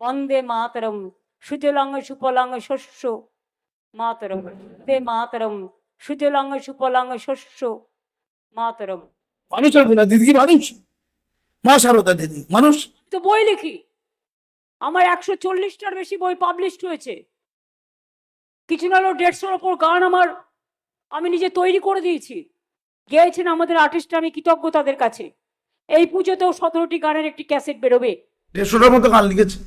বন্দে মাতরম সুজলাঙ্গ সুফলাঙ্গ শস্য মাতরম বন্দে মাতরম সুজলাঙ্গ সুফলাঙ্গ শস্য মাতরম মানুষের গুণা দিদি কি মানুষ মা সারদা দিদি মানুষ তো বই লিখি আমার একশো চল্লিশটার বেশি বই পাবলিশড হয়েছে। কিছু না হলেও দেড়শোর ওপর গান আমার আমি নিজে তৈরি করে দিয়েছি। গেয়েছেন আমাদের আর্টিস্ট আমি কৃতজ্ঞ তাদের কাছে। এই পুজোতেও সতেরোটি গানের একটি ক্যাসেট বেরোবে। দেড়শোটার মতো গান লিখেছে।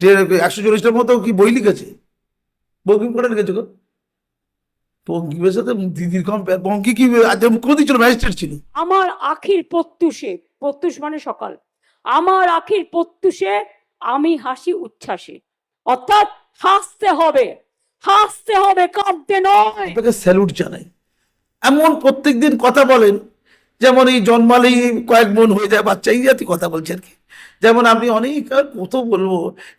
একশো চল্লিশটার মতো কি বই লিখেছে? বঙ্কিম করে লিখেছে গো? বঙ্কিমের সাথে দিদির কম বঙ্কি কি আজ মুখ্যমন্ত্রী ছিল ম্যাজিস্ট্রেট ছিল। আমার আখির প্রত্যুষে প্রত্যুষ মানে সকাল। আমার আখির প্রত্যুষে আমি হাসি উচ্ছ্বাসে। অর্থাৎ হাসতে হবে হাসতে হবে কাঁদতে নয়। আপনাকে স্যালুট জানাই। এমন প্রত্যেকদিন কথা বলেন যেমন এই জন্মালেই কয়েক মন হয়ে যায় বাচ্চা এই জাতি কথা বলছে আর কি। যেমন আপনি অনেক কত বলব?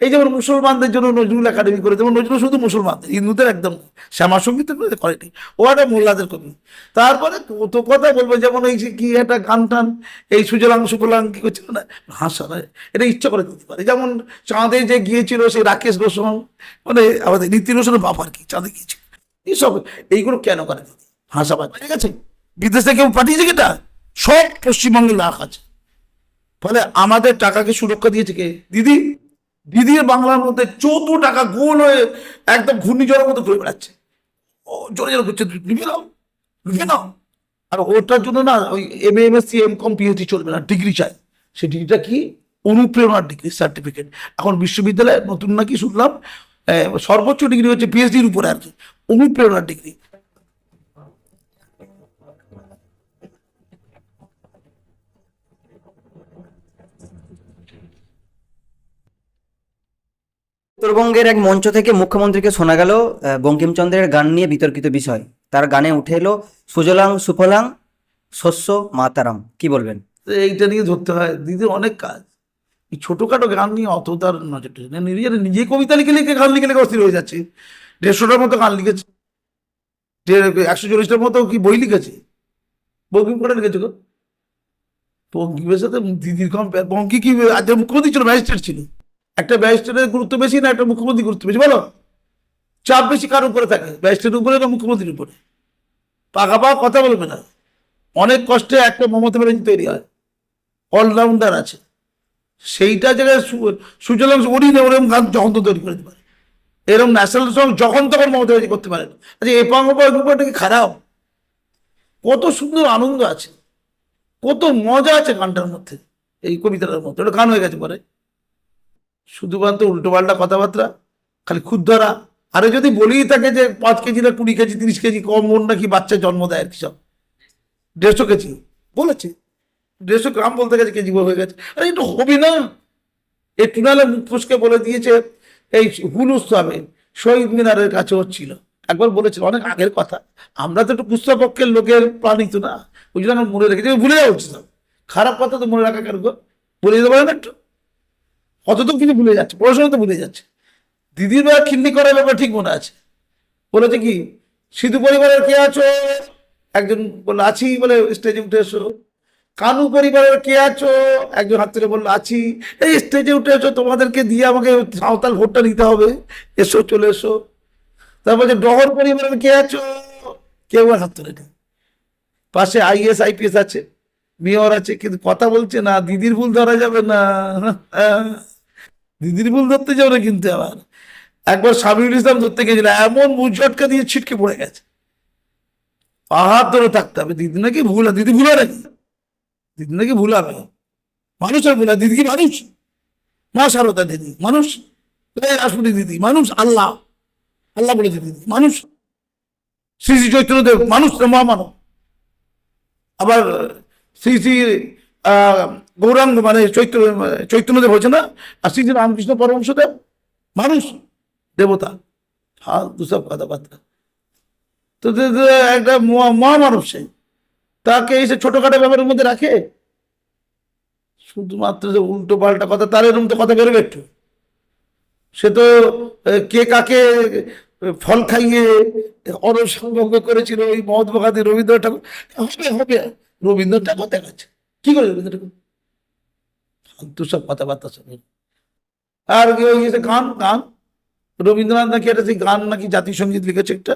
এই যেমন মুসলমানদের জন্য নজরুল একাডেমি করে, যেমন নজরুল শুধু মুসলমানদের, হিন্দুদের একদম শ্যামা সংগীত করেনি। ও একটা মোল্লাদের কবি তারপরে কত কথা বলব, যেমন এই যে কি একটা গান টান, এই সুজলাং সুফলাং কি করছিল না? হাসা এটা ইচ্ছা করে দিতে পারে। যেমন চাঁদে যে গিয়েছিল সেই রাকেশ রোশন মানে আমাদের নীতি রোশনের বাপ কি, চাঁদে গিয়েছিল। এইসব, এইগুলো কেন করে? দিদি হাসা পায়। ঠিক আছে বিদেশে কেউ পাঠিয়েছে কি এটা সব পশ্চিমবঙ্গে লাখ আছে। ফলে আমাদের টাকাকে সুরক্ষা দিয়েছে কে? দিদি। দিদির বাংলার মধ্যে চৌদ্দ টাকা গোল হয়ে একদম ঘূর্ণিঝড়ের মতো ঘুরে বেড়াচ্ছে। ও, জোরে জোরে করছে লিখে নাও লিখে নাও আর ওটার জন্য না ওই M M S C M com PhD চলবে না, ডিগ্রি চাই। সেই ডিগ্রিটা কি? অনুপ্রেরণার ডিগ্রি সার্টিফিকেট এখন বিশ্ববিদ্যালয়ে নতুন নাকি শুনলাম সর্বোচ্চ ডিগ্রি হচ্ছে পিএইচডির উপরে আর কি। অনুপ্রেরণার ডিগ্রি। উত্তরবঙ্গের এক মঞ্চ থেকে মুখ্যমন্ত্রীকে শোনা গেল বঙ্কিমচন্দ্রের গান নিয়ে বিতর্কিত বিষয়। তার গানে উঠে এলো, সুজলাং সুফলাং শস্য মাতারাম। কি বলবেন? এইটা নিয়ে ধরতে হয়, দিদির অনেক কাজ। এই ছোটোখাটো গান নিয়ে অত তার নজর নিজের, নিজে কবিতা লিখে লিখে গান লিখে লিখে অস্থির হয়ে যাচ্ছে। দেড়শোটার মতো গান লিখেছে। একশো চল্লিশটার মতো কি বই লিখেছে? বঙ্কিম করে লিখেছে গো? বঙ্কিমের সাথে দিদির কম বঙ্কি কি আজ মুখ্যমন্ত্রী ছিল, ম্যাজিস্ট্রেট ছিল। একটা ম্যাজিস্ট্রেটের গুরুত্ব বেশি না একটা মুখ্যমন্ত্রী গুরুত্ব বেশি? বলো। চাপ বেশি কার উপরে থাকে? ম্যাজিস্ট্রেটের উপরে না মুখ্যমন্ত্রীর উপরে? পাকা পাকা কথা বলবে না। অনেক কষ্টে একটা মমতা ব্যানার্জি তৈরি হয়। অলরাউন্ডার আছে। সেইটা জায়গায় সু- সুজলাং ওরই না, ওরকম গান যখন তো তৈরি করে দিতে পারে। এরকম ন্যাশনাল সং যখন তখন মমতা ব্যানার্জি করতে পারে আচ্ছা এ পাঙ্গটা কি খারাপ? কত সুন্দর আনন্দ আছে। কত মজা আছে গানটার মধ্যে। এই কবিতাটার মধ্যে। ওটা গান হয়ে গেছে পরে। শুধুমাত্র উল্টো পাল্টা কথাবার্তা, খালি ক্ষুদ্রা আরে যদি বলেই থাকে যে পাঁচ কেজি না কুড়ি কেজি, তিরিশ কেজি কম মন নাকি বাচ্চা জন্ম দেয় আর কি সব। দেড়শো কেজি। বলেছে। দেড়শো গ্রাম বলতে গেছে কেজি হয়ে গেছে। আরে এটা হবে না। একটু নাহলে মুখ ফুসকে বলে দিয়েছে, এই হুলুস হবে শহীদ মিনারের কাছে হচ্ছিল একবার বলেছিল, অনেক আগের কথা। আমরা তো একটু পুস্তপক্ষের লোকের প্রাণী তো না। ওই জন্য আমরা মনে রেখেছি, ভুলে যাওয়া উচিত। খারাপ কথা তো মনে রাখা গো? বলে দিতে পারে না একটু? অত তো কিছু ভুলে যাচ্ছে, পড়াশোনা তো ভুলে যাচ্ছে। দিদির বেলা খিন্নি করার ব্যাপার ঠিক মনে আছে। বলেছে কি, সিধু পরিবারের কে আছো? একজন বলল, আছি বলে স্টেজে উঠে এসো। কানু পরিবারের কে আছো? একজন হাত তুলে বলল, আছি। এই স্টেজে উঠে এসো, তোমাদেরকে দিয়ে আমাকে সাঁওতাল ভোটটা নিতে হবে। এসো, চলে এসো। তারপর যে ডহর পরিবারের কে আছো? কেউ আর হাত নেই পাশে আইএস আইপিএস আছে। মেয়র আছে, কিন্তু কথা বলছে না, দিদির ভুল ধরা যাবে না। দিদির ভুল ধরতে যাবে না কিন্তু আবার। একবার সামিউল ইসলাম ধরতে গেছিল, এমন মুঝটকা দিয়ে ছিটকে পড়ে গেছে। পাহাড় ধরে থাকতে হবে, দিদি নাকি ভুল, দিদি ভুল নাকি দিদি নাকি ভুল হবে। মানুষের ভুল দিদি কি মানুষ? মা সারদা দিদি, মানুষ? এই দিদি, মানুষ? আল্লাহ। আল্লাহ বলেছে দিদি, মানুষ? শ্রী শ্রী চৈতন্যদেব মানুষ মহামানব। আবার শ্রী শ্রী গৌরাঙ্গ মানে চৈত্র চৈতন্যদেব হয়েছে না? আর শ্রী শ্রী রামকৃষ্ণ পরমংশদেব মানুষ, দেবতা। হ্যাঁ দুসব কথাবার্তা তো একটা মহা- মহামানব সে। তাকে এসে ছোটখাটো ব্যাপারের মধ্যে রাখে? শুধুমাত্র যে উল্টো পাল্টা কথা, তার এরকম তো কথা বেরোবে একটু। সে তো কে কাকে ফল খাইয়ে অনসংভব করেছিল ওই মহাত্মা গান্ধী রবীন্দ্রনাথ ঠাকুর। হবে হবে। রবীন্দ্রনাথ ঠাকুর দেখাচ্ছে কি করে রবীন্দ্র ঠাকুর? ফালতু সব কথাবার্তা শুনে। আর গান গান? রবীন্দ্রনাথ নাকি একটা সেই গান নাকি জাতীয় সংগীত লিখেছে একটা?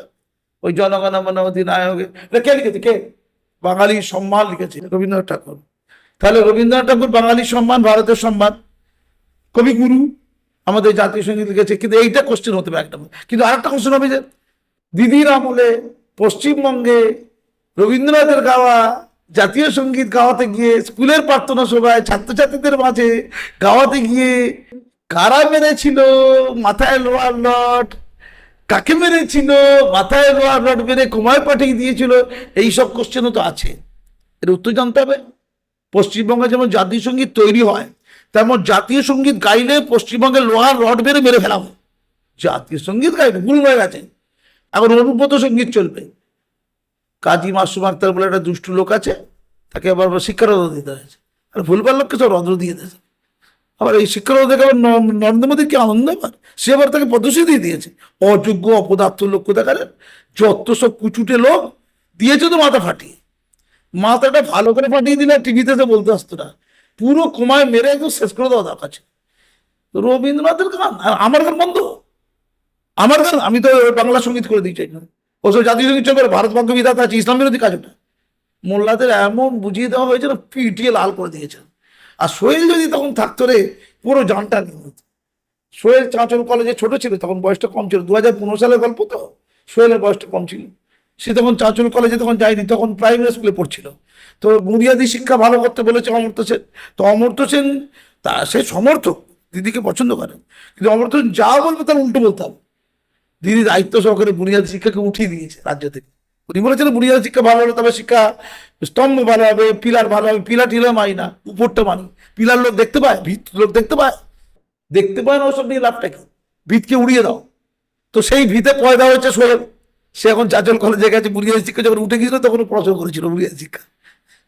ওই জনগণ মন অধিনায়ক এটা কে লিখেছে? কে? বাঙালি সম্মান লিখেছে রবীন্দ্রনাথ ঠাকুর। তাহলে রবীন্দ্রনাথ ঠাকুর বাঙালির সম্মান ভারতের সম্মান। কবিগুরু আমাদের জাতীয় সংগীত লিখেছে। কিন্তু এইটা কোশ্চেন হতে পারে একটা কিন্তু আরেকটা কোশ্চেন হবে যে, দিদির আমলে পশ্চিমবঙ্গে রবীন্দ্রনাথের গাওয়া জাতীয় সংগীত গাওয়াতে গিয়ে স্কুলের প্রার্থনা সভায় ছাত্রছাত্রীদের মাঝে গাওয়াতে গিয়ে কারা মেরেছিল? মাথায় লোহার লট কাকে মেরেছিল? মাথায় লোহার লট মেরে কোমায় পাঠিয়ে দিয়েছিল? এই সব কোশ্চেনও তো আছে। এর উত্তর জানতে হবে। পশ্চিমবঙ্গে যেমন জাতীয় সংগীত তৈরি হয়, তেমন জাতীয় সংগীত গাইলে পশ্চিমবঙ্গে লোহার রড মেরে মেরে ফেলা হয়। জাতীয় সংগীত গাইবে ভুল হয়ে গেছে। এখন অনুব্রত সংগীত চলবে। কাজী মাসুম আক্তার বলে একটা দুষ্টু লোক আছে, তাকে আবার শিক্ষারত্ন দিতে হয়েছে। আর ভুলবার লোককে সব রদ্র দিয়ে দিয়েছে। আবার এই শিক্ষারত্ন দেখে আবার নরেন্দ্র মোদীর কি আনন্দ আবার সে আবার তাকে পদশ্রী দিয়ে দিয়েছে। অযোগ্য, অপদার্থ লোক কোথাকারের যত সব কুচুটে লোক দিয়েছে তো মাথা ফাটিয়ে। মাথাটা ভালো করে ফাটিয়ে দিলে টিভিতে তো বলতে আসতো না। পুরো কমায় মেরে একদম শেষ করে দেওয়া দরকার ছিল। রবীন্দ্রনাথের গান, আর আমার গান বন্ধ? আমার গান, আমি তো বাংলা সংগীত করে দিচ্ছি এখানে ওসব জাতীয় সংগীত চলবে ভারত ভাগ্য বিধাতা আছে, ইসলাম বিরোধী কাজ ওটা। মোল্লাদের এমন বুঝিয়ে দেওয়া হয়েছে না পিটিয়ে লাল করে দিয়েছে আর সোহেল যদি তখন থাকতো রে, পুরো জানটা নিয়ে নিত। সোহেল চাঁচল কলেজে ছোট ছিল, তখন বয়সটা কম ছিল। দু হাজার পনেরো সালের গল্প তো, সোহেলের বয়সটা কম ছিল। সে তখন চাঁচল কলেজে তখন যায়নি, তখন প্রাইমারি স্কুলে পড়ছিল। তো বুনিয়াদী শিক্ষা ভালো করতে বলেছে অমর্ত্য সেন। তো অমর্ত্য সেন তা, সে সমর্থক, দিদিকে পছন্দ করেন কিন্তু অমর্ত্য সেন যা বলবে তার উল্টো বলতে হবে। দিদি দায়িত্ব সহকারে বুনিয়াদী শিক্ষাকে উঠিয়ে দিয়েছে রাজ্য থেকে। উনি বলেছেন বুনিয়াদী শিক্ষা ভালো হলে তবে শিক্ষা স্তম্ভ ভালো হবে, পিলার ভালো হবে, পিলার টিলার মানি না, উপরটা মানি। পিলার লোক দেখতে পায়, ভিত লোক দেখতে পায়। দেখতে পায় না, ওসব নিয়ে লাভটা কি? ভিতকে উড়িয়ে দাও। তো সেই ভিতে পয়দা হয়েছে সোহেল। সে এখন চাচল কলেজে গেছে, বুনিয়াদী শিক্ষা যখন উঠে গিয়েছিল তখন পড়াশোনা করেছিল বুনিয়াদী শিক্ষা।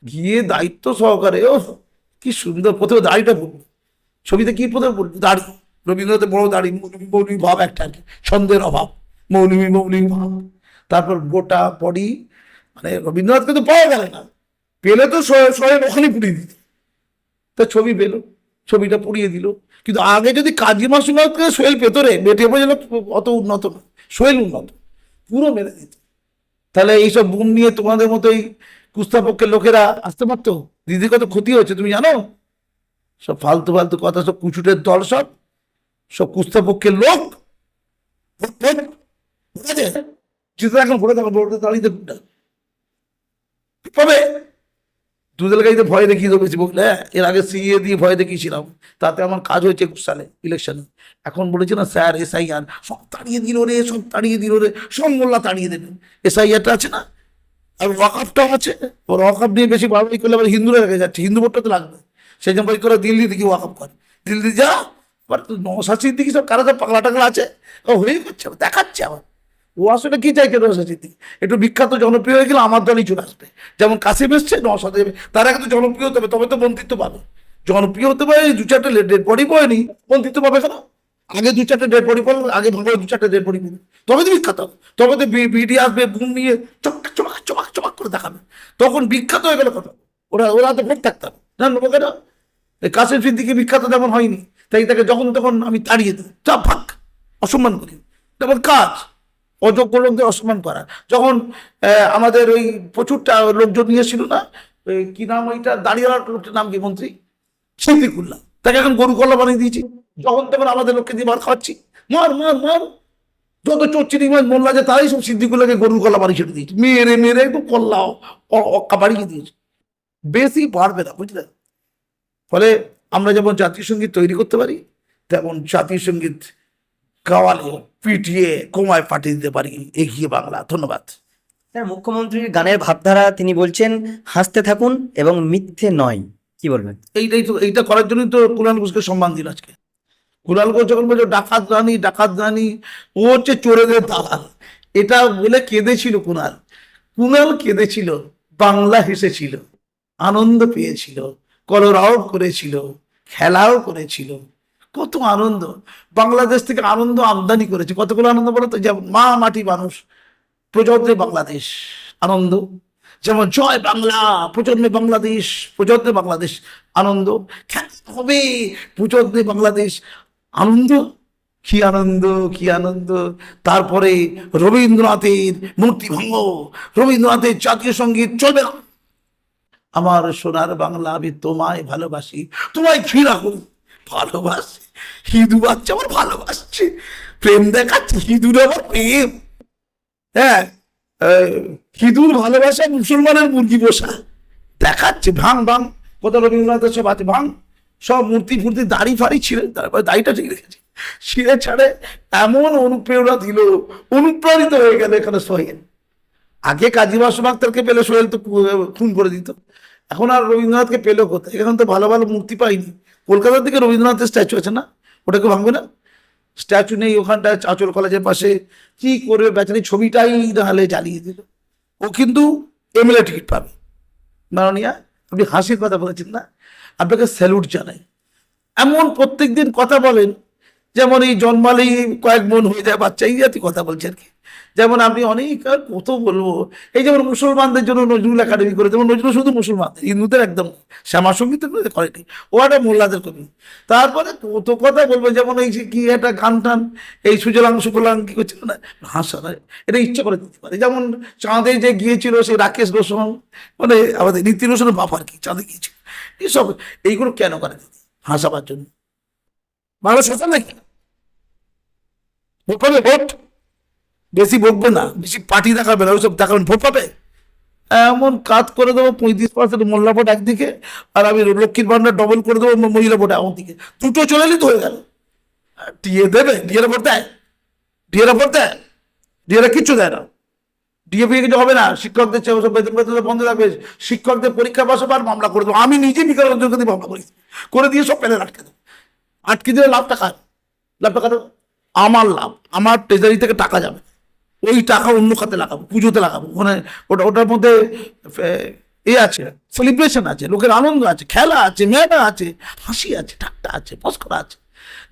গিয়ে দায়িত্ব সহকারে ও কি সুন্দর প্রথমে দাড়িটা পড়ল ছবিতে কি প্রথমে পড়ল দাড়ি। রবীন্দ্রনাথের বড় দাড়ি মৌলবী মৌলবী ভাব একটা আর কি, ছন্দের অভাব মৌলবী মৌলবী ভাব। তারপর গোটা বডি মানে রবীন্দ্রনাথকে তো পাওয়া গেল না। পেলে তো সোহেল ওখানে পুড়িয়ে দিত। তা ছবি পেল, ছবিটা পুড়িয়ে দিল। কিন্তু আগে যদি কাজী মাসুমাতকে সোহেল পেতো রে বেটে বোঝাল অত উন্নত না, সোহেল উন্নত, পুরো মেরে দিত। তাহলে এইসব বুম নিয়ে তোমাদের মতো এই কুস্তাপক্ষের লোকেরা আসতে পারতো? দিদির কত ক্ষতি হচ্ছে তুমি জানো? সব ফালতু ফালতু কথা, সব কুচুটের দল সব। সব কুস্তাপক্ষের লোক। জিতে এখন ভোটে ভয় দেখিয়ে দেবো বেশি হ্যাঁ, এর আগে সিএ দিয়ে ভয় দেখিয়েছিলাম। তাতে আমার কাজ হয়েছে একুশ সালে ইলেকশনে এখন বলেছে না স্যার এসআইআর সব তাড়িয়ে দিল রে সব তাড়িয়ে দিল রে সব মোল্লা তাড়িয়ে দেবে। এসআইআরটা আছে না? আর ওয়াকআপটাও আছে। ওর ওয়াকআপ নিয়ে বেশি বাড়াবাড়ি করলে আবার হিন্দুরা রেখে যাচ্ছে। হিন্দু ভোটটা তো লাগবে। সেই জন্য করে দিল্লি থেকে ওয়াকআপ করে। দিল্লি যা নশাশির দিকে সব কারা পাগলা টাগলা আছে? হয়ে করছে, দেখাচ্ছে আবার। ও আসলে কি চাইছে নশাশির দিকে? একটু বিখ্যাত জনপ্রিয় হয়ে গেলে আমার দলই চলে আসবে। যেমন কাশিম এসছে নশাদে তার আগে জনপ্রিয় হতে হবে, তবে তো মন্ত্রিত্ব পাবে। জনপ্রিয় হতে পারে দু চারটে ডেড বডি পড়েনি, মন্ত্রিত্ব পাবে কেন? আগে দু চারটে ডেড বডি পড়ল, আগে ভালো দু চারটে ডেড বডি পড়বে তবে তো বিখ্যাত হবে। তবে তো বিডি আসবে, বুম নিয়ে চমক চমক চমক চমক করে দেখাবে। তখন বিখ্যাত হয়ে গেল কথা ওরা ওরা তো ভোট থাকতাম না নেব কেন? এই কাসিম সিদ্দিকি বিখ্যাত তেমন হয়নি। তাই তাকে যখন তখন আমি তাড়িয়ে দিই চাপ ফাঁক অসম্মান করি। তেমন কাজ, অযোগ্য লোকদের অসম্মান করা। যখন আমাদের ওই প্রচুরটা লোকজন নিয়েছিল না কি নাম ওইটা? দাঁড়িয়ে লোকটার নাম কি মন্ত্রী? সিদ্দিকুল্লাহ। তাকে এখন গরু কল্লা বানিয়ে দিয়েছি। যখন তখন আমাদের লোককে দিয়ে মার খাওয়াচ্ছি। মার মার মার। যত চচ্চিরি মাছ মোল্লা যে তারাই সব সিদ্দিকুল্লাহকে গরুর কল্লা বাড়ি ছেড়ে দিয়েছে। মেরে মেরে একটু কল্লা বাড়িয়ে দিয়েছে। বেশি পারবে না বুঝলে ফলে আমরা যেমন জাতীয় সংগীত তৈরি করতে পারি তেমন জাতীয় সংগীত গাওয়ালে পিটিয়ে কোমায় পাঠিয়ে দিতে পারি। এগিয়ে বাংলা। ধন্যবাদ। স্যার মুখ্যমন্ত্রীর গানের ভাবধারা তিনি বলছেন হাসতে থাকুন এবং মিথ্যে নয়। কি বলবেন? এইটাই তো এইটা করার জন্যই তো কুণাল ঘোষকে সম্মান দিল আজকে। কুণাল ঘোষ যখন বলছে ডাকাত রানী ডাকাত রানী ও হচ্ছে চোরেদের দালাল। এটা বলে কেঁদেছিল কুণাল। কুণাল কেঁদেছিল বাংলা হেসেছিল আনন্দ পেয়েছিল কলরাও করেছিল খেলাও করেছিল। কত আনন্দ। বাংলাদেশ থেকে আনন্দ আমদানি করেছে। কতগুলো আনন্দ বলো তো? যেমন মা মাটি মানুষ, প্রজন্মে বাংলাদেশ আনন্দ। যেমন জয় বাংলা, প্রজন্মে বাংলাদেশ প্রজন্মে বাংলাদেশ আনন্দ। হবে, প্রজন্মে বাংলাদেশ আনন্দ। কি আনন্দ কি আনন্দ। তারপরে রবীন্দ্রনাথের মূর্তি ভঙ্গ রবীন্দ্রনাথের জাতীয় সংগীত চলবে না। আমার সোনার বাংলা আমি তোমায় ভালোবাসি, তোমায় ঘৃণা করি, ভালোবাসি। হিন্দু বাচ্চা আমার ভালোবাসছে, প্রেম দেখাচ্ছে হিঁদুর আমার প্রেম। হ্যাঁ হিঁদুর ভালোবাসা মুসলমানের মুরগি বসা দেখাচ্ছে, ভাঙ ভাঙ, কোথাও রবীন্দ্রনাথের সব আছে ভাঙ। সব মূর্তি ফুর্তি দাড়ি ফাড়ি ছিঁড়ে, তারপরে দাড়িটা ঠিক রেখেছে। ছিঁড়ে ছাড়ে এমন অনুপ্রেরণা দিল, অনুপ্রাণিত হয়ে গেল এখানে সোহেল আগে কাজী বাসু আক্তারকে পেলে সোহেল তো খুন করে দিত। এখন আর রবীন্দ্রনাথকে পেল কোথায় এখন তো ভালো ভালো মূর্তি পাইনি। কলকাতার দিকে রবীন্দ্রনাথের স্ট্যাচু আছে না? ওটাকে ভাঙবে না? স্ট্যাচু নেই ওখানটায়, চাঁচল কলেজের পাশে। কি করবে বেচারি? ছবিটাই নাহলে জ্বালিয়ে দিল। ও কিন্তু এমএলএ টিকিট পাবে। মাননীয়া আপনি হাসির কথা বলেছেন না? আপনাকে স্যালুট জানাই। এমন প্রত্যেক দিন কথা বলেন, যেমন এই জন্মালেই কয়েক মন হয়ে যায়, বাচ্চা এই জাতীয় কথা বলছে আর কি। যেমন আপনি অনেক আর কত বলব? এই যেমন মুসলমানদের জন্য নজরুল একাডেমি করে, যেমন নজরুল শুধু মুসলমানদের হিন্দুদের একদম শ্যামা সংগীত করেনি ও একটা মোল্লাদের কবি। তারপরে কত কথা বলব, যেমন এই যে কি একটা গান টান, এই সুজলাং সুফলাং কি করছিল না? হাসা নয় এটা ইচ্ছা করে দিতে পারে। যেমন চাঁদে যে গিয়েছিল সেই রাকেশ রোশন মানে আমাদের নীতি রোশনের বাপ কি, চাঁদে গিয়েছিল। এইসব এইগুলো কেন করে দিদি হাসাবার জন্য। মানুষ হাসা নাকি? ভোট। বেশি বকবে না, বেশি পার্টি দেখাবে না, ওইসব দেখাবেন ভোট পাবে? এমন কাজ করে দেবো, পঁয়ত্রিশ পার্সেন্ট মোল্লা ভোট একদিকে, আর আমি লক্ষ্মীর ভান্ডার ডবল করে দেবো মহিলা ভোট দিকে দুটো চলে এলি তো হয়ে গেল। ডিএ দেবে ডিএরা ভোট দেয়। ডিএরা ভোট দেয়। ডিএরা কিচ্ছু দেয় না। ডিএ ফিএ কিছু হবে না। শিক্ষকদের ওসব বেতন বেতন বন্ধ থাকবে। শিক্ষকদের পরীক্ষা পাশে আর মামলা করে দেবো। আমি নিজে বিকাল দিয়ে মামলা করি করে দিয়ে সব পেলে আটকে দেবো। আটকে দিলে লাভটা কার? লাভটা কার আমার লাভ। আমার ট্রেজারি থেকে টাকা যাবে। ওই টাকা অন্য খাতে লাগাবো, পুজোতে লাগাবো। ওখানে ওটা, ওটার মধ্যে, এ- আছে সেলিব্রেশন আছে, লোকের আনন্দ আছে, খেলা আছে, মেলা আছে, হাসি আছে, ঠাট্টা আছে মস্করা আছে।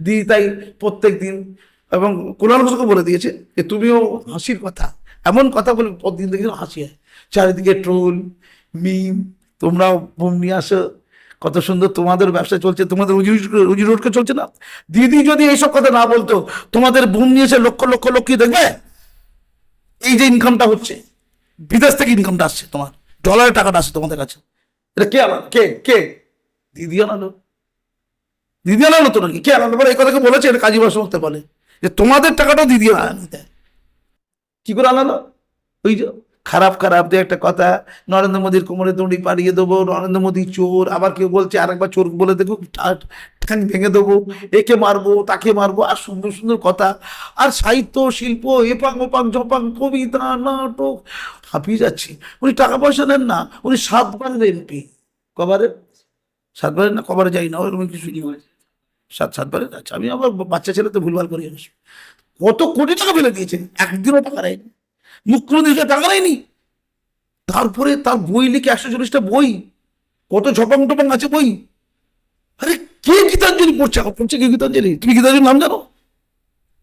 দি তাই প্রত্যেক দিন। এবং কোরআন ঘোষকে বলে দিয়েছে যে, তুমিও হাসির কথা, এমন কথা বলে প্রতিদিন দেখি হাসি হয়। চারিদিকে ট্রোল, মিম, তোমরাও বোম নিয়ে আসো, কত সুন্দর তোমাদের ব্যবসা চলছে, তোমাদের রুজি রুজি রোডকে চলছে না? দিদি যদি এইসব কথা না বলতো, তোমাদের বোম নিয়ে এসে লক্ষ লক্ষ লোক কি দেখবে? এই যে ইনকামটা হচ্ছে, বিদেশ থেকে ইনকামটা আসছে তোমার ডলারের টাকাটা আসছে তোমাদের কাছে। এটা কে আনা কে কে? দিদি আনালো দিদি আনালো তো নাকি? কে আনালো এই কথাকে বলেছে? এটা কাজী বাসু বলে যে তোমাদের টাকাটাও দিদি আনা দেয় কি করে আনালো? ওই যে খারাপ খারাপ দিয়ে একটা কথা, নরেন্দ্র মোদীর কোমরে দড়ি পাড়িয়ে দেবো, নরেন্দ্র মোদী চোর, আবার কেউ বলছে আরেকবার চোর বলে দেখো ঠ্যাং ভেঙে দেবো, একে মারবো, তাকে মারবো, আর সুন্দর সুন্দর কথা। আর সাহিত্য, শিল্প, এপাং, ওপাং, জপাং, কবিতা, নাটক, হাঁপিয়ে যাচ্ছি। উনি টাকা পয়সা নেন না, উনি সাতবারের এমপি। কবারে? সাতবারের না, কবারে যাই না, ওরকম কিছু নিয়ে সাত সাতবারের আচ্ছা আমি আবার বাচ্চা ছেলে তো ভুলভাল করি। কত কোটি টাকা ফেলে দিয়েছে একদিনও টাকা নেয়নি মুখ্যমন্ত্রীকে টাকা নেয়নি তারপরে তার বই লিখে একশো চল্লিশটা বই, কত ঝপাং টপাং আছে বই। আরে কে গীতাঞ্জলি পড়ছে? পড়ছে কে গীতাঞ্জলি? তুমি গীতাঞ্জলির নাম জানো?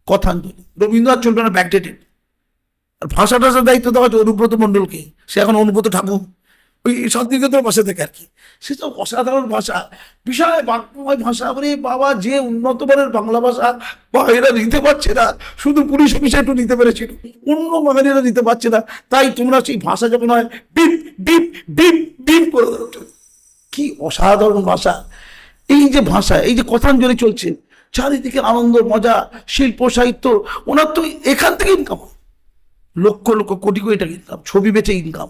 কথাঞ্জলি। রবীন্দ্রনাথ চলবে না ব্যাকডেটেড। আর ভাষা টাষার দায়িত্ব দেওয়া হচ্ছে অনুব্রত মণ্ডলকে। সে এখন অনুব্রত ঠাকুর। ওই শান্তিনিকেতনের পাশে থেকে আর কি। সে তো অসাধারণ ভাষা। বিশাল ভাষা। মানে বাবা, যে বাংলা ভাষা বা এরা নিতে পারছে না। শুধু পুলিশ অফিসে একটু নিতে পেরেছিল অন্য নিতে পারছে না। তাই তোমরা সেই ভাষা যখন হয়, বিপ বিপ বিপ বিপ করে কি অসাধারণ ভাষা। এই যে ভাষা, এই যে কথাঞ্জলি চলছে, চারিদিকে আনন্দ, মজা, শিল্প, সাহিত্য, ওনার তো এখান থেকে ইনকাম লক্ষ লক্ষ কোটি কোটি টাকা ইনকাম ছবি বেচে ইনকাম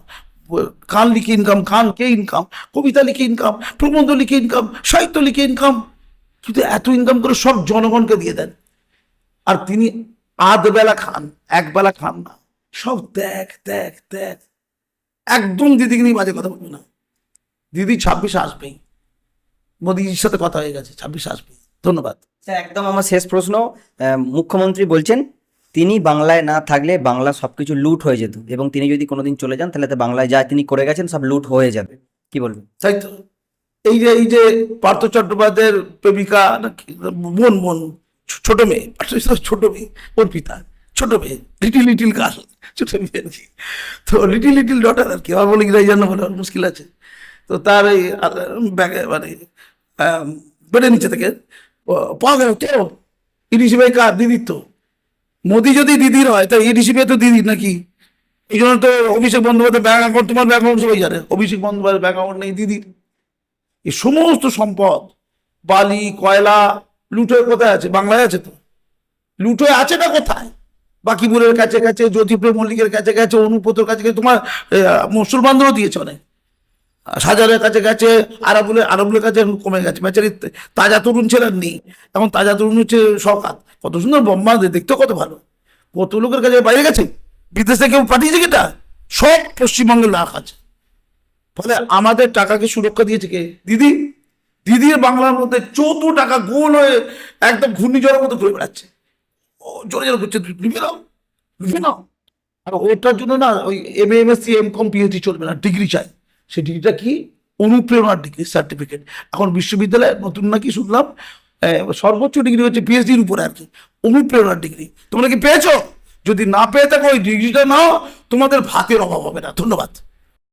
গান লিখে ইনকাম গান কে ইনকাম কবিতা লিখে ইনকাম প্রবন্ধ লিখে ইনকাম সাহিত্য লিখে ইনকাম কিন্তু এত ইনকাম করে সব জনগণকে দিয়ে দেন। আর তিনি আধ বেলা খান, এক বেলা খান না। সব দেখ দেখ দেখ। একদম দিদিকে নিয়ে বাজে কথা বলবে না। দিদি ছাব্বিশে আসবেই। মোদিজির সাথে কথা হয়ে গেছে, ছাব্বিশে আসবেই। ধন্যবাদ। স্যার একদম আমার শেষ প্রশ্ন। মুখ্যমন্ত্রী বলছেন তিনি বাংলায় না থাকলে বাংলা সবকিছু লুট হয়ে যেত এবং তিনি যদি কোনোদিন চলে যান, তাহলে বাংলায় যা তিনি করে গেছেন সব লুট হয়ে যাবে। কি বলবেন? তাই তো। এই যে এই যে পার্থ চট্টোপাধ্যায়ের প্রেমিকা বোন বোন ছোট মেয়ে ছোট মেয়ে, ওর পিতা, ছোট মেয়ে লিটিল লিটিল গার্ল ছোট মেয়ে আর কি। তো লিটিল লিটিল ডটার আর কি আমার বলে ইংরাজি জানা বলে মুশকিল আছে। তো তার এই ব্যাগে মানে বেডের নিচে থেকে পাওয়া গেল কেউ ইডিসিবিআই কার? দিদির তো মোদি যদি দিদির হয় তাই ইডিসিবিআই তো দিদির নাকি? এই জন্য তো অভিষেক বন্দ্যোপাধ্যায় ব্যাঙ্ক অ্যাকাউন্ট তোমার ব্যাঙ্ক অ্যাকাউন্ট সবাই জানে। অভিষেক বন্দ্যোপাধ্যায় ব্যাঙ্ক অ্যাকাউন্ট নেই দিদির। এই সমস্ত সম্পদ, বালি, কয়লা লুটোয় কোথায় আছে? বাংলায় আছে তো। লুটোয় আছে না কোথায়? বাকিপুরের কাছে কাছে, জ্যোতিপ্রিয় মল্লিকের কাছে কাছে, অনুপতর কাছে তোমার মুসলমানদেরও দিয়েছে অনেক। সাজারের কাছে গেছে, আরাবুলের আরাবুলের কাছে কমে গেছে। বেচারি তাজা তরুণ ছেলের নেই। এখন তাজা তরুণ হচ্ছে সকাত কত সুন্দর বোম্বা দেখতে কত ভালো। কত লোকের কাছে বাইরে গেছে? বিদেশে কেউ পাঠিয়েছে কিটা? সব পশ্চিমবঙ্গের লাখ আছে। ফলে আমাদের টাকাকে সুরক্ষা দিয়েছে কে? দিদি। দিদির বাংলার মধ্যে চৌদ্দ টাকা গোল হয়ে একদম ঘূর্ণিঝড়ের মতো ঘুরে বেড়াচ্ছে। জোরে জোরে লিখে নাও। নাও। আর ওটার জন্য না, ওই M M S C M com PhD চলবে না, ডিগ্রি চাই। সেই ডিগ্রিটা কি? অনুপ্রেরণার ডিগ্রি সার্টিফিকেট এখন বিশ্ববিদ্যালয়ে নতুন নাকি শুনলাম সর্বোচ্চ ডিগ্রি হচ্ছে পিএইচডির উপরে আর কি, অনুপ্রেরণার ডিগ্রি। তোমরা কি পেয়েছ? যদি না পেয়ে থাকো, ওই ডিগ্রিটা নাও, তোমাদের ভাতের অভাব হবে না। ধন্যবাদ।